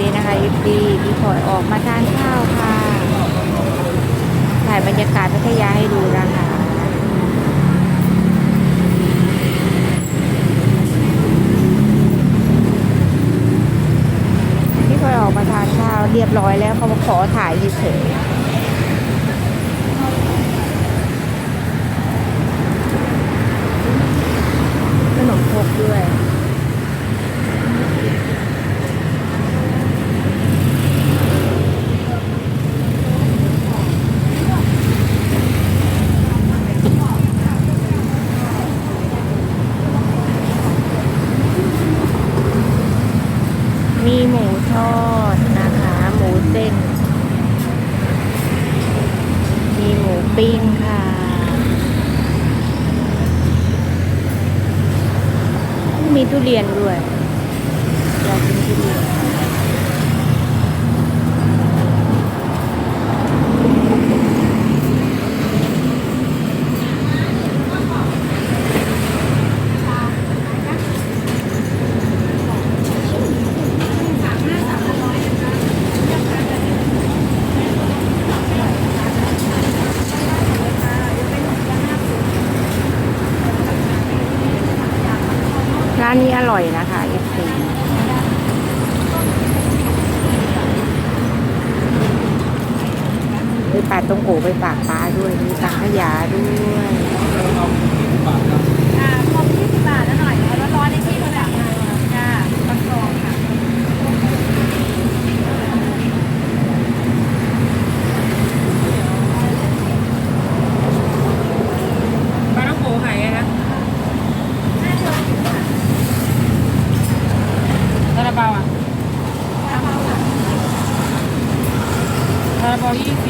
ดีนะคะยิปดีพี่พลอยออกมาทานข้าวค่ะ ถ่ายบรรยากาศพัทยาให้ดูนะคะพี่พลอยออกมาทานข้าวเรียบร้อยแล้วเขามาขอถ่ายเฉยขนมครกด้วย มีหมูทอดนะคะ หมูเส้น มีหมูปิ้งค่ะ มีทุเรียนด้วยอยากกินทุเรียน ร้านนี้อร่อยนะคะเอฟซีมีปาดตรงโกไปฝากปลาด้วย มีสังขยาด้วย อ่าคอมยี่สิบบาทแล้วหน่อยเอาร้อนๆในที่เขาแบบจ้าปังกรองค่ะ ปลาต้องโกหายไงนะซาลาเปา อ่